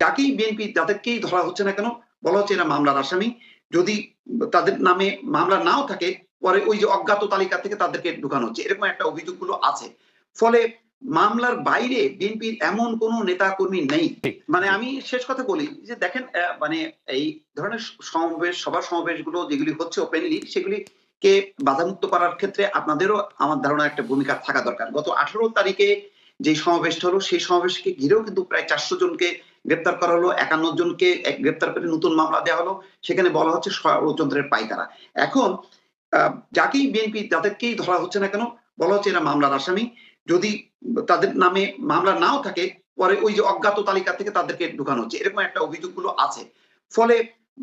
যাকেই বিএনপি যাদেরকেই ধরা হচ্ছে না কেন বলা হচ্ছে এরা মামলার আসামি যদি তাদের নামে মামলা নাও থাকে পরে ওই যে অজ্ঞাত তালিকা থেকে তাদেরকে ঢুকানো হচ্ছে। এরকম একটা অভিযোগগুলো আছে। ফলে মামলার বাইরে বিএনপির এমন কোন নেতা কর্মী নেই মানে আমি শেষ কথা বলি যে দেখেন মানে এই ধরনের সমাবেশ সভা সমাবেশগুলো যেগুলি হচ্ছে ওপেনলি সেগুলি কে বাধামুক্ত করার ক্ষেত্রে আপনাদেরও আমার ধারণা একটা ভূমিকা থাকা দরকার। গত আঠারো তারিখে যে সমাবেশটা হলো সেই সমাবেশকে ঘিরেও কিন্তু প্রায় চারশো জনকে গ্রেপ্তার করা হলো একান্ন জনকে গ্রেপ্তার করে নতুন মামলা দেওয়া হলো সেখানে বলা হচ্ছে ষড়যন্ত্রের পাইকারা এখন যাকেই বিএনপি যাদেরকেই ধরা হচ্ছে না কেন বলা হচ্ছে এরা মামলার আসামি। যদি তাদের নামে মামলা নাও থাকে পরে ওই যে অজ্ঞাত তালিকা থেকে তাদেরকে ঢুকানো হচ্ছে এরকম একটা অভিযোগগুলো আছে। ফলে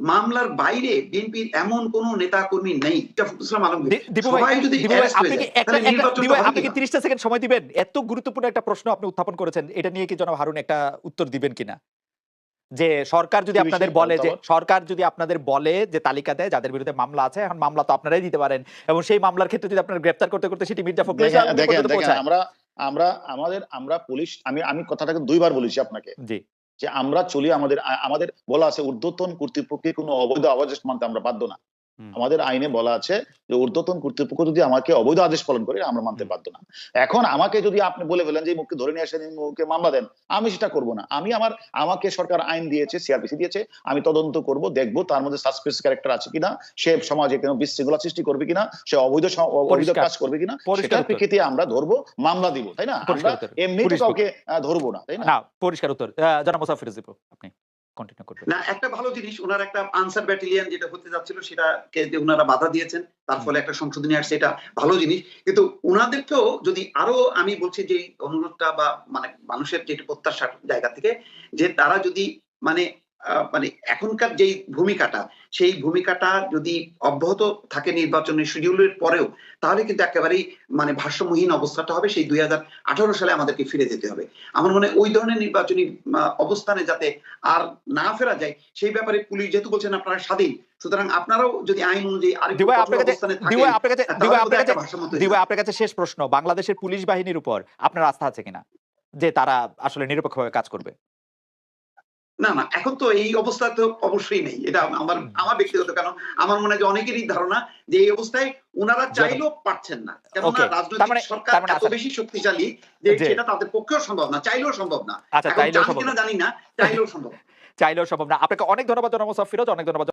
মামলার বাইরে বিএনপির এমন কোন নেতা কর্মী নেই ইসলাম আলমগীর? 30টা সেকেন্ড সময় দিবেন? এত গুরুত্বপূর্ণ একটা প্রশ্ন আপনি উত্থাপন করেছেন এটা নিয়ে কি জনাব হারুন একটা উত্তর দিবেন কিনা? যে সরকার যদি আপনাদের বলে যে সরকার যদি আপনাদের বলে যে তালিকা দেয় যাদের বিরুদ্ধে মামলা আছে এখন মামলা তো আপনারাই দিতে পারেন। এবং সেই মামলার ক্ষেত্রে যদি আপনারা গ্রেফতার করতে করতে সেটি মির্জা ফখরুল আমরা আমরা আমাদের আমরা পুলিশ আমি আমি কথাটাকে দুইবার বলেছি আপনাকে। জি। যে আমরা চলি আমাদের আমাদের বলা আছে ঊর্ধ্বতন কর্তৃপক্ষের কোনো অবৈধ আওয়াজ মানতে আমরা বাধ্য না। আমাদের আইনে বলা আছে যে ঊর্ধ্বতন কর্তৃপক্ষ যদি আমাকে অবৈধ আদেশ পালন করে আমরা মানতে। বাধ্য না। এখন আমাকে যদি আপনি বলে ফেলেন যে মুখকে ধরে নিয়ে আসেন মুখকে মামলা দেন আমি সেটা করব না। আমি আমার আমাকে সরকার আইন দিয়েছে সিআরপিসি দিয়েছে আমি তদন্ত করব দেখব তার মধ্যে সাসপেন্স ক্যারেক্টার আছে কিনা সে সমাজে কোনো বিশৃঙ্খলা সৃষ্টি করবে কিনা সে অবৈধ অবৈধ কাজ করবে কিনা সেটার প্রেক্ষিতে আমরা ধরবো মামলা দিব তাই না? আমরা এমনি কাউকে ধরবো না তাই না? পরিষ্কার উত্তর। জনাব মোসাফির আপনি। কন্টিনিউ করবেন না একটা ভালো জিনিস ওনার একটা আনসার ব্যাটেলিয়ান যেটা হতে যাচ্ছিল সেটাকে যে ওনারা বাধা দিয়েছেন তার ফলে একটা সংশোধনী আসছে এটা ভালো জিনিস। কিন্তু ওনাদেরকেও যদি আরও আমি বলছি যে অনুরোধটা বা মানে মানুষের যেটা প্রত্যাশার জায়গা থেকে যে তারা যদি মানে মানে এখনকার যেই ভূমিকাটা সেই ভূমিকাটা যদি অব্যাহত থাকে নির্বাচনের শিডিউলের পরেও তাহলে কিন্তু একেবারেই মানে ভারসাম্যহীন অবস্থাটা হবে সেই দুই সালে আমাদেরকে ফিরে যেতে হবে। আমার মনে হয় ওই ধরনের নির্বাচনী অবস্থানে যাতে আর না ফেরা যায় সেই ব্যাপারে পুলিশ যেহেতু বলছেন আপনারা স্বাধীন। সুতরাং আপনারাও যদি আইন অনুযায়ী। আপনার কাছে শেষ প্রশ্ন বাংলাদেশের পুলিশ বাহিনীর উপর আপনার আস্থা আছে কিনা? যে তারা আসলে নিরপেক্ষভাবে কাজ করবে। না না এখন তো এই অবস্থা তো অবশ্যই নেই। এটা আমার আমার ব্যক্তিগত কেন আমার মনে হয় যে অনেকেরই ধারণা যে এই অবস্থায় ওনারা চাইলেও পারছেন না। কেননা রাজনৈতিক মানে- সরকার মানে এত আচ্ছা। বেশি শক্তিশালী যে সেটা তাদের পক্ষেও সম্ভব না চাইলেও সম্ভব না। আচ্ছা চাইলেও সম্ভব না। জানি না চাইলেও সম্ভব চাইলেও সম্ভব না। আপনাকে অনেক ধন্যবাদ জনাব ফিরোজ অনেক ধন্যবাদ